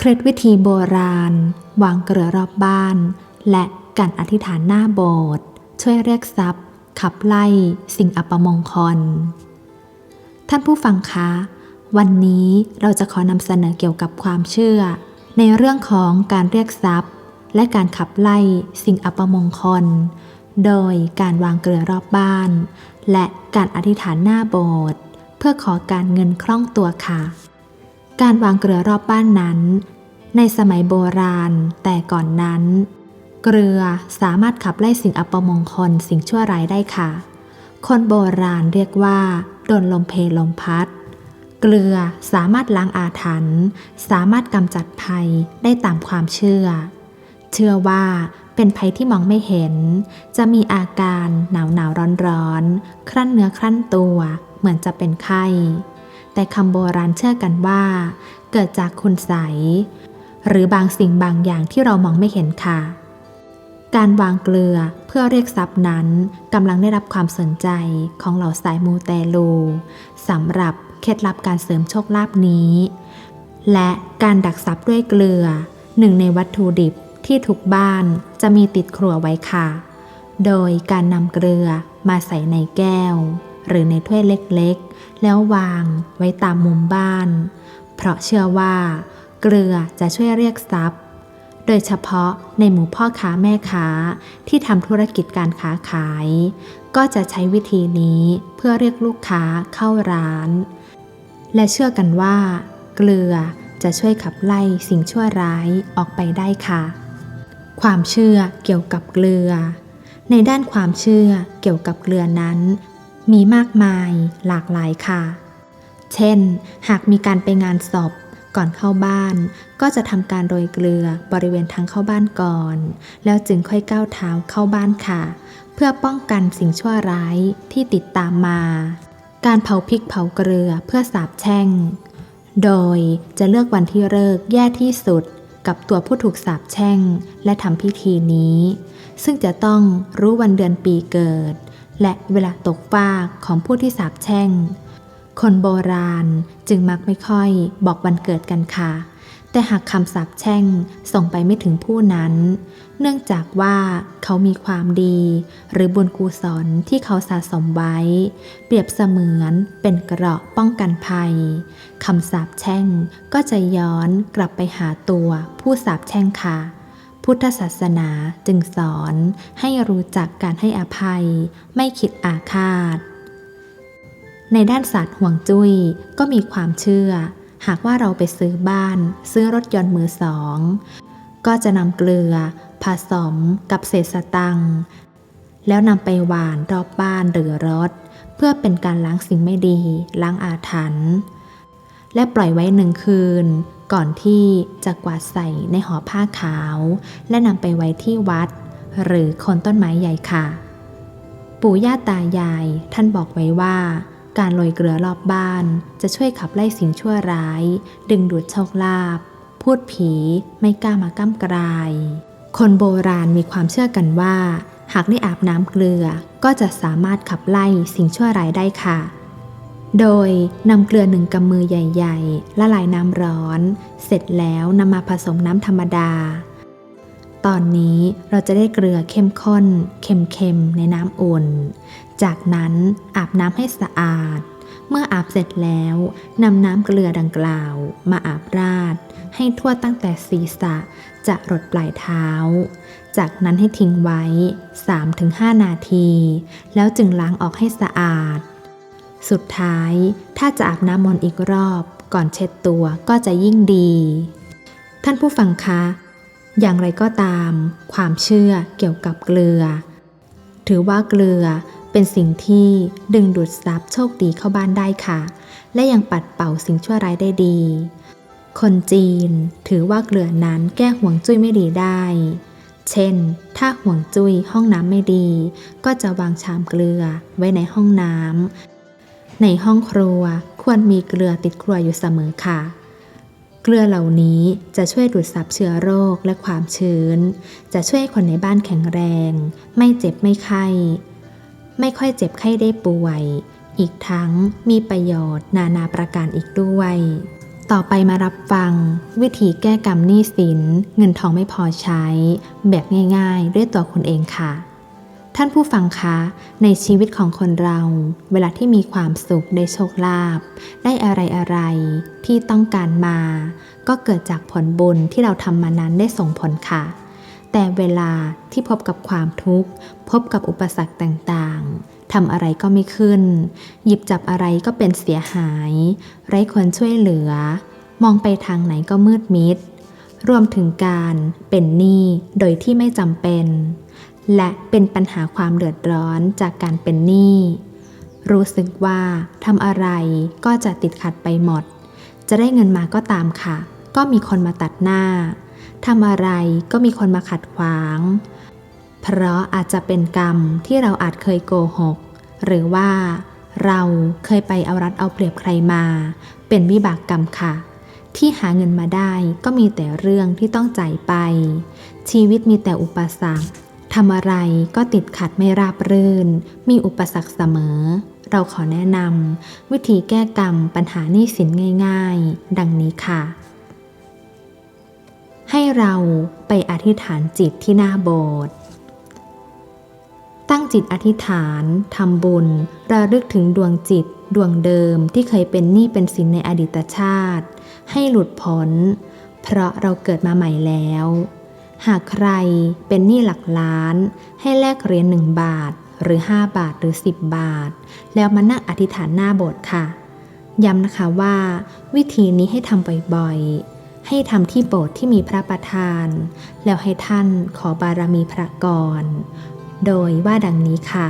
เคล็ดวิธีโบราณ วางเกลือรอบบ้าน และการอธิษฐานหน้าโบสถ์ช่วยเรียกทรัพย์ ขับไล่สิ่งอัปมงคล ท่านผู้ฟังคะ วันนี้เราจะขอนำเสนอเกี่ยวกับความเชื่อ ในเรื่องของการเรียกทรัพย์ และการขับไล่สิ่งอัปมงคล โดยการวางเกลือรอบบ้าน และการอธิษฐานหน้าโบสถ์เพื่อขอการเงินคล่องตัวค่ะ การวางเกลือรอบบ้านนั้น ในสมัยโบราณแต่ก่อนนั้น เกลือสามารถขับไล่สิ่งอัปมงคลสิ่งชั่วร้ายได้ค่ะ คนโบราณเรียกว่าโดนลมเพลลมพัด เกลือสามารถล้างอาถรรพ์สามารถกำจัดภัยได้ตามความเชื่อ เชื่อว่าเป็นภัยที่มองไม่เห็น จะมีอาการหนาวหนาวร้อนร้อนครั่นเนื้อครั่นตัว เหมือนจะเป็นไข้ แต่คำโบราณเชื่อกันว่า เกิดจากคุณใส หรือบางสิ่งบางอย่างที่เรามองไม่เห็นค่ะ การวางเกลือเพื่อเรียกทรัพย์นั้นกำลังได้รับความสนใจของเหล่าสายมูเตลูสำหรับเคล็ดลับการเสริมโชคลาภนี้ และการดักทรัพย์ด้วยเกลือ หนึ่งในวัตถุดิบที่ทุกบ้านจะมีติดครัวไว้ค่ะ โดยการนำเกลือมาใส่ในแก้ว หรือในถ้วยเล็กๆ แล้ววางไว้ตามมุมบ้าน เพราะเชื่อว่า เกลือจะช่วยเรียกทรัพย์ โดยเฉพาะในหมู่พ่อค้าแม่ค้าที่ทำธุรกิจการค้าขาย ก็จะใช้วิธีนี้เพื่อเรียกลูกค้าเข้าร้าน และเชื่อกันว่า เกลือจะช่วยขับไล่สิ่งชั่วร้ายออกไปได้ค่ะ ความเชื่อเกี่ยวกับเกลือ ในด้านความเชื่อเกี่ยวกับเกลือนั้น มีมากมายหลากหลายค่ะ เช่น หากมีการไปงานศพก่อนเข้าบ้าน ก็จะทำการโรยเกลือบริเวณทางเข้าบ้านก่อน แล้วจึงค่อยก้าวเท้าเข้าบ้านค่ะ เพื่อป้องกันสิ่งชั่วร้ายที่ติดตามมา การเผาพริกเผาเกลือเพื่อสาบแช่ง โดยจะเลือกวันที่เลิกแย่ที่สุดกับตัวผู้ถูกสาปแช่ง และทำพิธีนี้ ซึ่งจะต้องรู้วันเดือนปีเกิด และเวลาตกฟากของผู้ที่สาปแช่ง คนโบราณจึงมักไม่ค่อยบอกวันเกิดกันค่ะ แต่หากคำสาปแช่งส่งไปไม่ถึงผู้นั้น เนื่องจากว่าเขามีความดี หรือบุญกุศลที่เขาสะสมไว้ เปรียบเสมือนเป็นเกราะป้องกันภัยคำสาปแช่งก็จะย้อนกลับไปหาตัวผู้สาปแช่งค่ะ พุทธศาสนาจึงสอนให้รู้จักการให้อภัย ไม่คิดอาฆาต ในด้านศาสตร์ห่วงจุ้ยก็มีความเชื่อ หากว่าเราไปซื้อบ้าน ซื้อรถยนต์มือสอง ก็จะนำเกลือ ผสมกับเศษสตังแล้วนำไปหว่านรอบบ้านหรือรถ เพื่อเป็นการล้างสิ่งไม่ดี ล้างอาถรรพ์และปล่อยไว้หนึ่งคืน ก่อนที่จะกวาดใส่ในห่อผ้าขาว และนำไปไว้ที่วัด หรือคนต้นไม้ใหญ่ค่ะ ปู่ย่าตายายท่านบอกไว้ว่า การโรยเกลือรอบบ้านจะช่วยขับไล่สิ่งชั่วร้าย ดึงดูดโชคลาภพูดผีไม่กล้ามาก้ำกลาย คนโบราณมีความเชื่อกันว่า หากได้อาบน้ำเกลือก็จะสามารถขับไล่สิ่งชั่วร้ายได้ค่ะ โดยนำเกลือหนึ่งกำมือใหญ่ๆ ละลายน้ำร้อน เสร็จแล้วนำมาผสมน้ำธรรมดา ตอนนี้เราจะได้เกลือเข้มข้น เค็มๆ ในน้ำอุ่น จากนั้นอาบน้ำให้สะอาด เมื่ออาบเสร็จแล้วนำน้ำเกลือดังกล่าว มาอาบราด ให้ทั่วตั้งแต่ศีรษะจะรดปลายเท้า จากนั้นให้ทิ้งไว้ 3-5 นาที แล้วจึงล้างออกให้สะอาด สุดท้าย ถ้าจะอาบน้ำมนต์อีกรอบ ก่อนเช็ดตัวก็จะยิ่งดี ท่านผู้ฟังคะ อย่างไรก็ตาม ความเชื่อเกี่ยวกับเกลือ ถือว่าเกลือเป็นสิ่งที่ดึงดูดซับโชคดีเข้าบ้านได้ค่ะ และยังปัดเป่าสิ่งชั่วร้ายได้ดี คนจีนถือว่าเกลือนั้นแก้ห่วงจุ้ยไม่ดีได้ เช่น ถ้าห่วงจุ้ยห้องน้ำไม่ดี ก็จะวางชามเกลือไว้ในห้องน้ำ ในห้องครัวควรมีเกลือติดครัวอยู่เสมอค่ะ เกลือเหล่านี้จะช่วยดูดซับเชื้อโรคและความชื้น จะช่วยให้คนในบ้านแข็งแรง ไม่เจ็บไม่ไข้ ไม่ค่อยเจ็บไข้ได้ป่วย อีกทั้งมีประโยชน์นานาประการอีกด้วย ต่อไปมารับฟัง วิธีแก้กรรมหนี้สิน เงินทองไม่พอใช้ แบบง่ายๆ ด้วยตัวคุณเองค่ะ ท่านผู้ฟังคะ ในชีวิตของคนเรา เวลาที่มีความสุขได้โชคลาภได้อะไรอะไรๆที่ต้องการมา ก็เกิดจากผลบุญที่เราทำมานั้นได้ส่งผลค่ะ แต่เวลาที่พบกับความทุกข์ พบกับอุปสรรคต่างๆทำอะไรก็ไม่ขึ้น หยิบจับอะไรก็เป็นเสียหาย ไร้คนช่วยเหลือ มองไปทางไหนก็มืดมิด รวมถึงการเป็นหนี้โดยที่ไม่จำเป็น และเป็นปัญหาความเดือดร้อนจากการเป็นหนี้รู้สึกว่าทำอะไรก็จะติดขัดไปหมด จะได้เงินมาก็ตามค่ะ ก็มีคนมาตัดหน้าทำอะไรก็มีคนมาขัดขวาง เพราะอาจจะเป็นกรรมที่เราอาจเคยโกหก หรือว่าเราเคยไปเอารัดเอาเปรียบใครมา เป็นวิบากกรรมค่ะ ที่หาเงินมาได้ก็มีแต่เรื่องที่ต้องจ่ายไป ชีวิตมีแต่อุปสรรค ทำอะไรก็ติดขัดไม่ราบรื่น มีอุปสรรคเสมอ เราขอแนะนำวิธีแก้กรรมปัญหาหนี้สินง่ายๆ ดังนี้ค่ะ ให้เราไปอธิษฐานจิตที่หน้าโบสถ์ตั้งจิตอธิษฐานทำบุญ ระลึกถึงดวงจิตดวงเดิมที่เคยเป็นหนี้เป็นสินในอดีตชาติ ให้หลุดพ้น เพราะเราเกิดมาใหม่แล้ว หากใครเป็นหนี้หลักล้าน ให้แลกเหรียญหนึ่งบาท หรือ 5 บาทหรือ 10 บาท แล้วมานั่งอธิษฐานหน้าโบสถ์ค่ะ ย้ำนะคะว่า วิธีนี้ให้ทำบ่อยๆ ให้ทำที่โบสถ์ที่มีพระประธาน แล้วให้ท่านขอบารมีพระก่อนโดยว่าดังนี้ค่ะ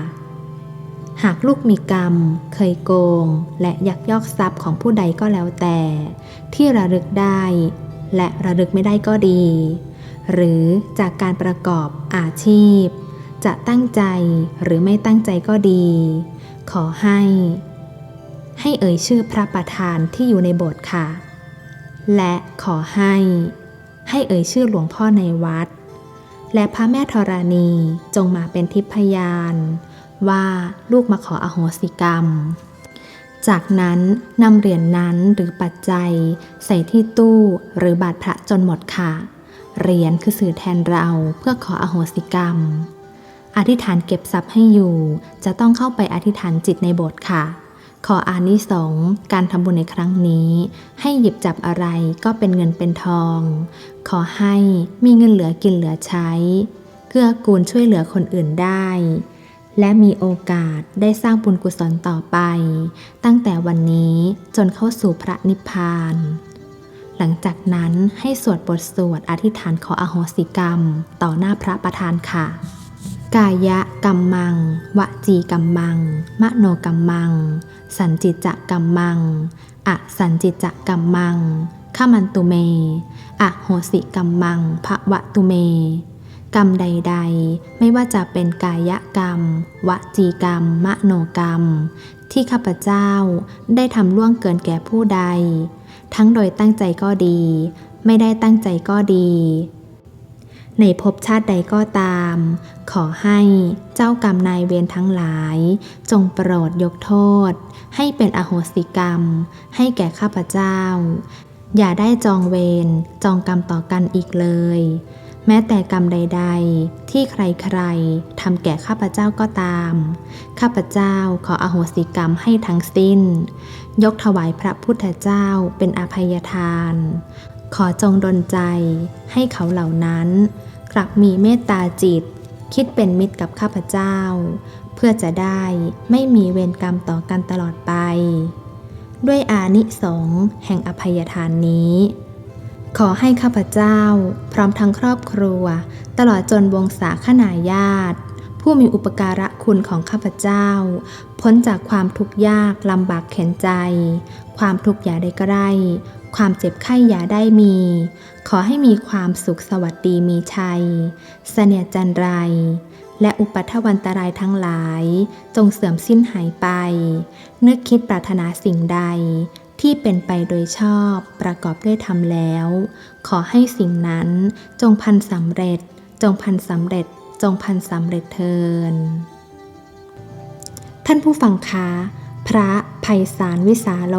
หากลูกมีกรรม เคยโกง และยักยอกทรัพย์ของผู้ใดก็แล้วแต่ ที่ระลึกได้ และระลึกไม่ได้ก็ดี หรือจากการประกอบอาชีพ จะตั้งใจหรือไม่ตั้งใจก็ดี ขอให้ ให้เอ่ยชื่อพระประธานที่อยู่ในโบสถ์ค่ะ และขอให้ ให้เอ่ยชื่อหลวงพ่อในวัด และพระแม่ธรณีจงมาเป็นทิพยาน ว่าลูกมาขออโหสิกรรมจากนั้นนำเหรียญนนั้นหรือปัจจัย ใส่ที่ตู้หรือบาทพระจนหมดค่ะ เหรียญคือสื่อแทนเราเพื่อขออโหสิกรรม อธิษฐานเก็บทรัพย์ให้อยู่ จะต้องเข้าไปอธิษฐานจิตในโบสถ์ค่ะ ขออานิสงส์การทำบุญในครั้งนี้ ให้หยิบจับอะไรก็เป็นเงินเป็นทอง ขอให้มีเงินเหลือกินเหลือใช้ เกื้อกูลช่วยเหลือคนอื่นได้ และมีโอกาสได้สร้างบุญกุศลต่อไป ตั้งแต่วันนี้จนเข้าสู่พระนิพพาน หลังจากนั้นให้สวดบทสวดอธิษฐานขออโหสิกรรม ต่อหน้าพระประธานค่ะ กายะกัมมัง วจีกัมมัง มโนกัมมัง สันจิจะกัมมัง อสันจิจะกัมมังขมันตุเม อโหสิกัมมังภวะตุเม กรรมใดๆ ไม่ว่าจะเป็นกายกรรม วจีกรรม มโนกรรม ที่ข้าพเจ้าได้ทำล่วงเกินแก่ผู้ใด ทั้งโดยตั้งใจก็ดี ไม่ได้ตั้งใจก็ดี ในภพชาติใดก็ตาม ขอให้เจ้ากรรมนายเวรทั้งหลาย จงโปรดยกโทษ ให้เป็นอโหสิกรรม ให้แก่ข้าพเจ้า อย่าได้จองเวรจองกรรมต่อกันอีกเลย แม้แต่กรรมใด ๆ ที่ใครๆทำแก่ข้าพเจ้าก็ตาม ข้าพเจ้าขออโหสิกรรมให้ทั้งสิ้น ยกถวายพระพุทธเจ้าเป็นอภัยทาน ขอจงดลใจให้เขาเหล่านั้น กลับมีเมตตาจิต คิดเป็นมิตรกับข้าพเจ้า เพื่อจะได้ไม่มีเวรกรรมต่อกันตลอดไป ด้วยอานิสงส์แห่งอภัยทานนี้ ขอให้ข้าพเจ้า พร้อมทั้งครอบครัว ตลอดจนวงศาคณาญาติ ผู้มีอุปการะคุณของข้าพเจ้า พ้นจากความทุกข์ยากลำบากเข็นใจ ความทุกข์อย่าได้ใกล้ความเจ็บไข้อย่าได้มี ขอให้มีความสุขสวัสดีมีชัย เสนียจันไร และอุปัทวันตรายทั้งหลาย จงเสื่อมสิ้นหายไป นึกคิดปรารถนาสิ่งใด ที่เป็นไปโดยชอบประกอบด้วยธรรมแล้ว ขอให้สิ่งนั้นจงพันสำเร็จ จงพันสำเร็จ จงพันสำเร็จเทินท่านผู้ฟังคะ พระภัยสารวิสาโล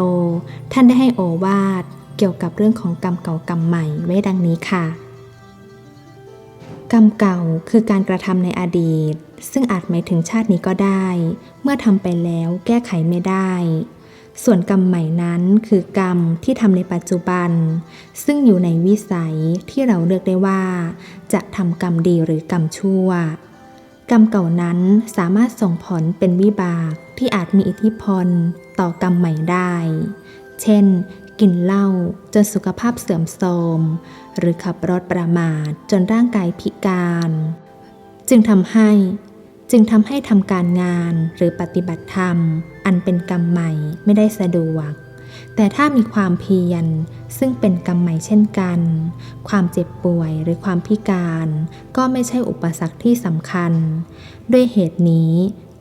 ท่านได้ให้โอวาทเกี่ยวกับเรื่องของกรรมเก่ากรรมใหม่ไว้ดังนี้ค่ะ กรรมเก่าคือการกระทำในอดีต ซึ่งอาจหมายถึงชาตินี้ก็ได้ เมื่อทำไปแล้วแก้ไขไม่ได้ ส่วนกรรมใหม่นั้นคือกรรมที่ทำในปัจจุบัน ซึ่งอยู่ในวิสัยที่เราเลือกได้ว่า จะทำกรรมดีหรือกรรมชั่ว กรรมเก่านั้นสามารถส่งผลเป็นวิบากที่อาจมีอิทธิพลต่อกรรมใหม่ได้ เช่น กินเหล้าจนสุขภาพเสื่อมโทรม หรือขับรถประมาทจนร่างกายพิการ จึงทำให้ จึงทำให้ทำการงานหรือปฏิบัติธรรม อันเป็นกรรมใหม่ไม่ได้สะดวก แต่ถ้ามีความเพียรซึ่งเป็นกรรมใหม่เช่นกัน ความเจ็บป่วยหรือความพิการ ก็ไม่ใช่อุปสรรคที่สำคัญ ด้วยเหตุนี้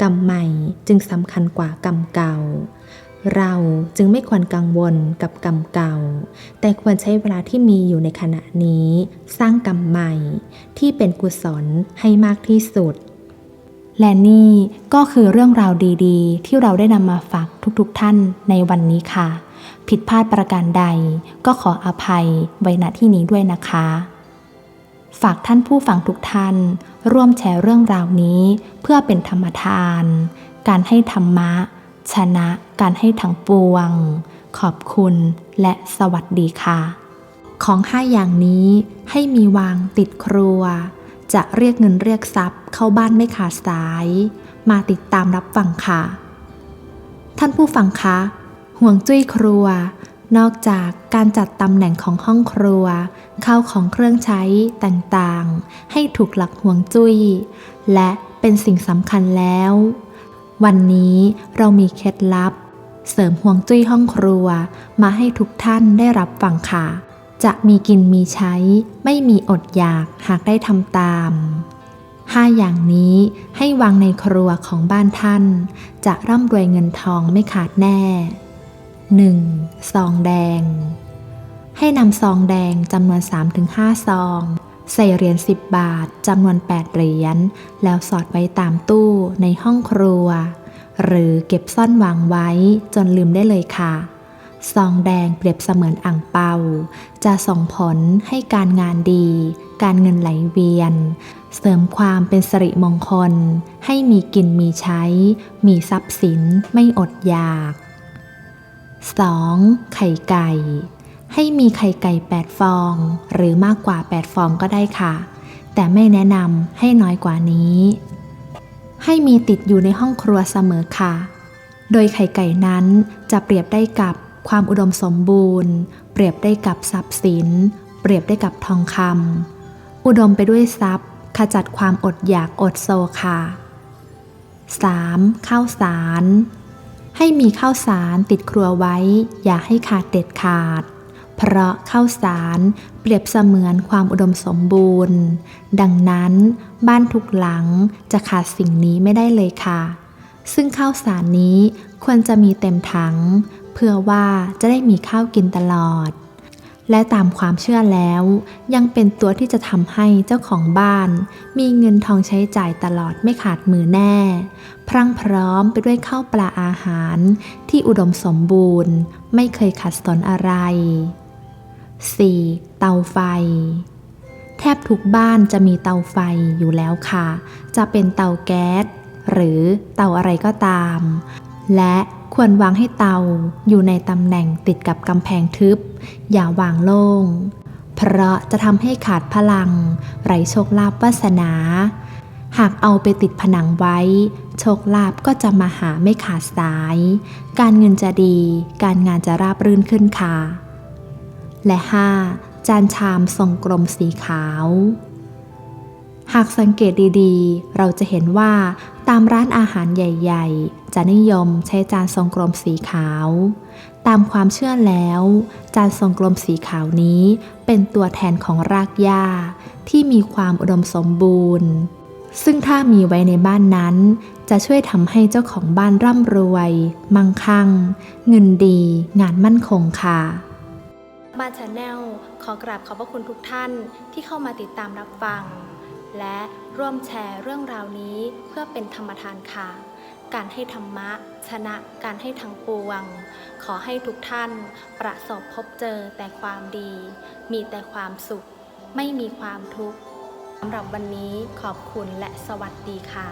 กรรมใหม่จึงสำคัญกว่ากรรมเก่า เราจึงไม่ควรกังวลกับกรรมเก่า แต่ควรใช้เวลาที่มีอยู่ในขณะนี้ สร้างกรรมใหม่ที่เป็นกุศลให้มากที่สุด และนี่ก็คือเรื่องราวดีๆ ที่เราได้นำมาฝากทุกๆท่านในวันนี้ค่ะ ผิดพลาดประการใดก็ขออภัยไว้ณที่นี้ด้วยนะคะ ฝากท่านผู้ฟังทุกท่าน ร่วมแชร์เรื่องราวนี้เพื่อเป็นธรรมทาน การให้ธรรมะ ชนะการให้ทั้งปวง ขอบคุณและสวัสดีค่ะ ของห้าอย่างนี้ให้มีวางติดครัว จะเรียกเงินเรียกทรัพย์ เข้าบ้านไม่ขาดสาย มาติดตามรับฟังค่ะ ท่านผู้ฟังคะ ห่วงจุ้ยครัว นอกจากการจัดตำแหน่งของห้องครัวเข้าของเครื่องใช้ต่างๆ ให้ถูกหลักห่วงจุ้ย และเป็นสิ่งสำคัญแล้ว วันนี้เรามีเคล็ดลับ เสริมห่วงจุ้ยห้องครัวมาให้ทุกท่านได้รับฟังค่ะ จะมีกินมีใช้ ไม่มีอดอยากหากได้ทำตามห้าอย่างนี้ให้วางในครัวของบ้านท่าน จะร่ำรวยเงินทองไม่ขาดแน่ 1. ซองแดง ให้นำซองแดงจำนวน 3-5 ซอง ใส่เหรียญ10 บาทจำนวน 8 เหรียญแล้วสอดไว้ตามตู้ในห้องครัว หรือเก็บซ่อนวางไว้จนลืมได้เลยค่ะ ซองแดงเปรียบเสมือนอ่างเปา จะส่งผลให้การงานดี การเงินไหลเวียน เสริมความเป็นสิริมงคล ให้มีกินมีใช้ มีทรัพย์สินไม่อดอยาก 2. ไข่ไก่ ให้มีไข่ไก่ 8 ฟอง หรือมากกว่า 8 ฟองก็ได้ค่ะ แต่ไม่แนะนำให้น้อยกว่านี้ ให้มีติดอยู่ในห้องครัวเสมอค่ะ โดยไข่ไก่นั้นจะเปรียบได้กับ ความอุดมสมบูรณ์ เปรียบได้กับทรัพย์สิน เปรียบได้กับทองคำอุดมไปด้วยทรัพย์ ขจัดความอดอยากอดโซค่ะ 3. ข้าวสาร ให้มีข้าวสารติดครัวไว้ อย่าให้ขาดเด็ดขาด เพราะข้าวสารเปรียบเสมือนความอุดมสมบูรณ์ ดังนั้นบ้านทุกหลังจะขาดสิ่งนี้ไม่ได้เลยค่ะ ซึ่งข้าวสารนี้ควรจะมีเต็มถัง เพื่อว่าจะได้มีข้าวกินตลอด และตามความเชื่อแล้ว ยังเป็นตัวที่จะทำให้เจ้าของบ้าน มีเงินทองใช้จ่ายตลอดไม่ขาดมือแน่ พรั่งพร้อมไปด้วยข้าวปลาอาหารที่อุดมสมบูรณ์ ไม่เคยขัดสนอะไร 4. เตาไฟ แทบทุกบ้านจะมีเตาไฟอยู่แล้วค่ะ จะเป็นเตาแก๊ส หรือเตาอะไรก็ตาม และ ควรวางให้เตาอยู่ในตำแหน่งติดกับกำแพงทึบ อย่าวางโล่ง เพราะจะทำให้ขาดพลัง ไรโชคลาภวาสนา หากเอาไปติดผนังไว้ โชคลาภก็จะมาหาไม่ขาดสาย การเงินจะดี การงานจะราบรื่นขึ้นค่ะ และ 5. จานชามทรงกลมสีขาวหากสังเกตดีๆ เราจะเห็นว่าตามร้านอาหารใหญ่ๆ จะนิยมใช้จานทรงกลมสีขาว ตามความเชื่อแล้ว จานทรงกลมสีขาวนี้เป็นตัวแทนของรากหญ้าที่มีความอุดมสมบูรณ์ ซึ่งถ้ามีไว้ในบ้านนั้น จะช่วยทำให้เจ้าของบ้านร่ำรวย มั่งคั่ง เงินดี งานมั่นคงค่ะบ้านชาแนลขอกราบขอบพระคุณทุกท่านที่เข้ามาติดตามรับฟัง และร่วมแชร์เรื่องราวนี้เพื่อเป็นธรรมทานค่ะ การให้ธรรมะ ชนะการให้ทั้งปวง ขอให้ทุกท่านประสบพบเจอแต่ความดี มีแต่ความสุข ไม่มีความทุกข์สำหรับวันนี้ขอบคุณและสวัสดีค่ะ